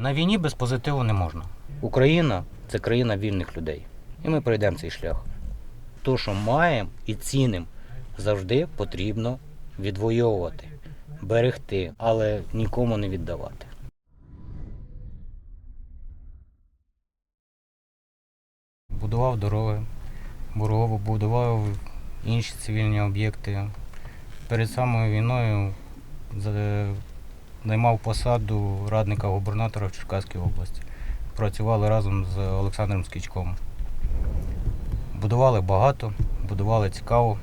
На війні без позитиву не можна. Україна це країна вільних людей. І ми пройдемо цей шлях. То, що маємо і цінимо, завжди потрібно відвоювати, берегти, але нікому не віддавати. Будував дороги, Бурову, будував інші цивільні об'єкти. Перед самою війною займав посаду радника губернатора в Черкаській області. Працювали разом з Олександром Скічком. Будували багато, будували цікаво.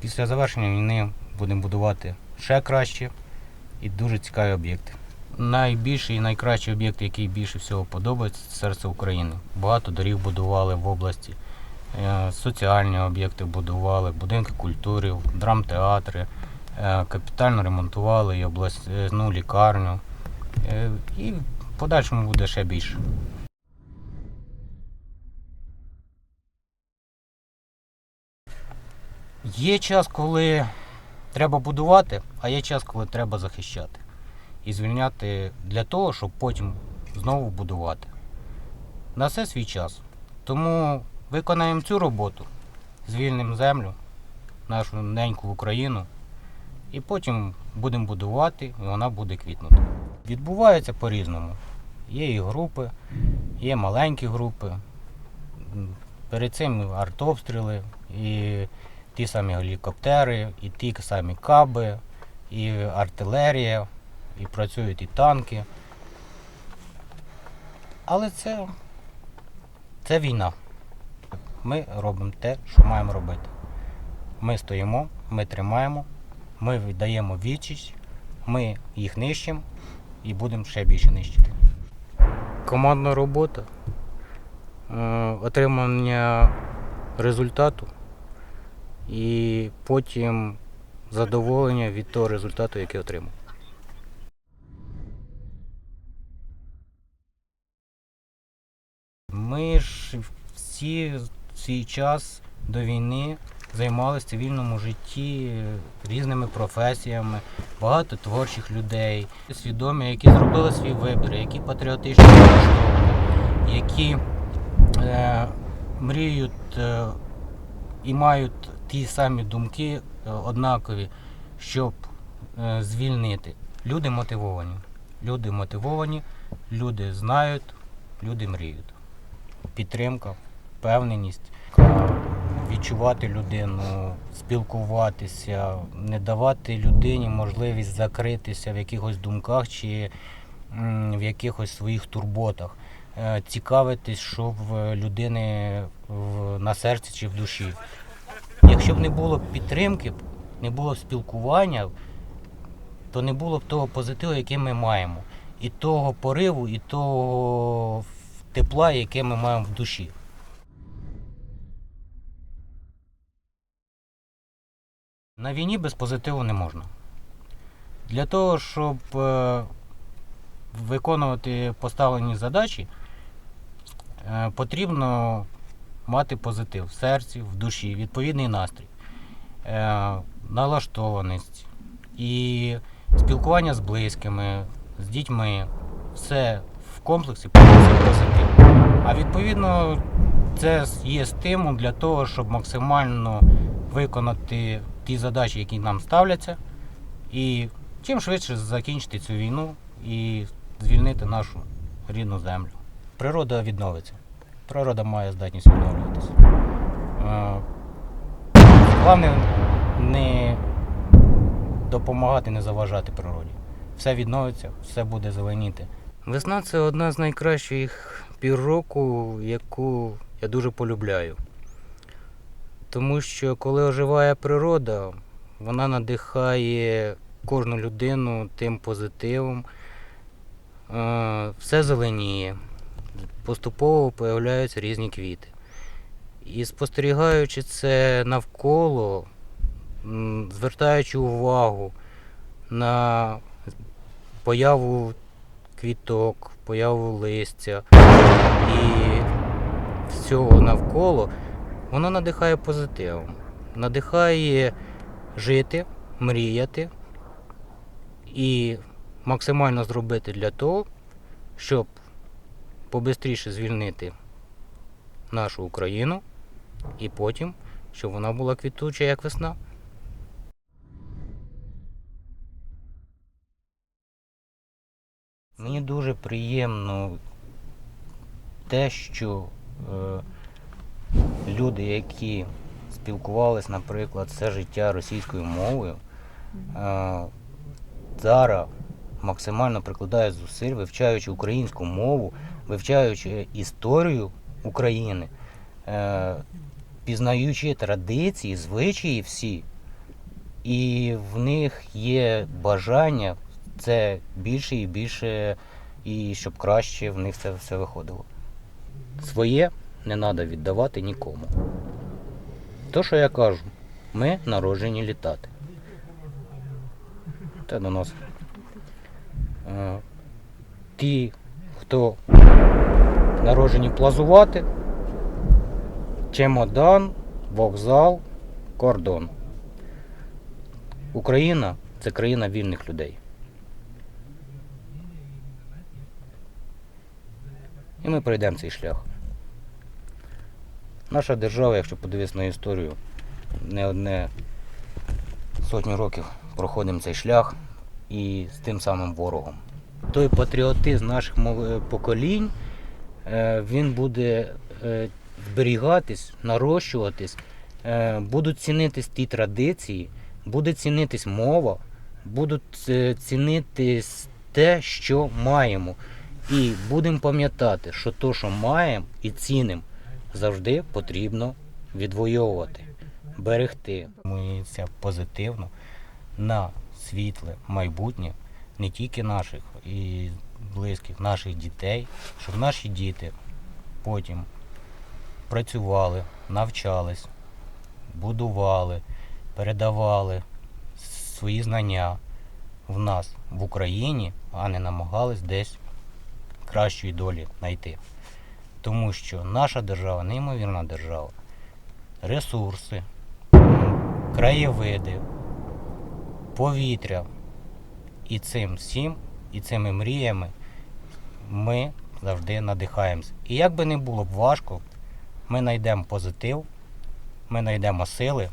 Після завершення війни будемо будувати ще краще і дуже цікаві об'єкти. Найбільший і найкращий об'єкт, який більше всього подобається, це серце України. Багато доріг будували в області, е, соціальні об'єкти будували, будинки культури, драмтеатри, капітально ремонтували і обласну лікарню. Е, І в подальшому буде ще більше. Є час, коли треба будувати, а є час, коли треба захищати. І звільняти для того, щоб потім знову будувати. На все свій час. Тому виконаємо цю роботу, звільнимо землю, нашу неньку Україну, і потім будемо будувати, і вона буде квітнути. Відбувається по-різному. Є і групи, є маленькі групи. Перед цим артобстріли, і ті самі гелікоптери, і ті самі каби, і артилерія, і працюють і танки. Але це, це війна. Ми робимо те, що маємо робити. Ми стоїмо, ми тримаємо, ми віддаємо відчість, ми їх нищимо і будемо ще більше нищити. Командна робота, е, отримання результату і потім задоволення від того результату, який отримав. Ми ж всі свій час до війни займалися в цивільному житті різними професіями, багато творчих людей, свідомі, які зробили свій вибір, які патріотично налаштовані, які е, мріють е, і мають ті самі думки е, однакові, щоб е, звільнити. Люди мотивовані. Люди мотивовані, люди знають, люди мріють. Підтримка, впевненість, відчувати людину, спілкуватися, не давати людині можливість закритися в якихось думках чи в якихось своїх турботах. Е, Цікавитись, що в людини на серці чи в душі. Якщо б не було підтримки, не було спілкування, то не було б того позитиву, який ми маємо, і того пориву, і того тепла, яке ми маємо в душі. На війні без позитиву не можна. Для того, щоб е, виконувати поставлені задачі, е, потрібно мати позитив в серці, в душі, відповідний настрій, е, налаштованість і спілкування з близькими, з дітьми. Все в комплексі позитив. А відповідно, це є стимул для того, щоб максимально виконати ті задачі, які нам ставляться, і чим швидше закінчити цю війну і звільнити нашу рідну землю. Природа відновиться. Природа має здатність відновлюватися. Е, Головне не допомагати, не заважати природі. Все відновиться, все буде зеленіти. Весна це одна з найкращих пір року, яку я дуже полюбляю. Тому що коли оживає природа, вона надихає кожну людину тим позитивом. Е, Все зеленіє, поступово появляються різні квіти. І спостерігаючи це навколо, звертаючи увагу на появу квіток, появу листя і всього навколо, воно надихає позитивом. Надихає жити, мріяти і максимально зробити для того, щоб побистріше звільнити нашу Україну і потім, щоб вона була квітуча, як весна. Мені дуже приємно те, що е, люди, які спілкувалися, наприклад, все життя російською мовою, е, зараз максимально прикладають зусиль, вивчаючи українську мову, вивчаючи історію України, е, пізнаючи традиції, звичаї всі, і в них є бажання це більше і більше, і щоб краще в них це все виходило. Своє не треба віддавати нікому. То, що я кажу, ми народжені літати. Та до нас. Е, Ті, хто народжені плазувати, чемодан, вокзал, кордон. Україна це країна вільних людей. І ми пройдемо цей шлях. Наша держава, якщо подивитися на історію, не одне сотню років проходимо цей шлях і з тим самим ворогом. Той патріотизм наших е, поколінь, е, він буде е, зберігатись, нарощуватись, будуть цінитись ті традиції, буде цінитись мова, будуть цінитись те, що маємо. І будемо пам'ятати, що то, що маємо і цінимо, завжди потрібно відвоювати, берегти. Це позитивно на світле майбутнє не тільки наших і близьких, наших дітей, щоб наші діти потім працювали, навчались, будували, передавали свої знання в нас в Україні, а не намагались десь кращої долі знайти. Тому що наша держава неймовірна держава. Ресурси, краєвиди, повітря. І цим всім, і цими мріями ми завжди надихаємося. І як би не було б важко, ми знайдемо позитив, ми знайдемо сили,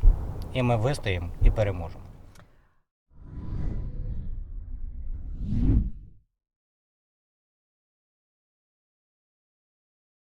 і ми вистоїмо і переможемо.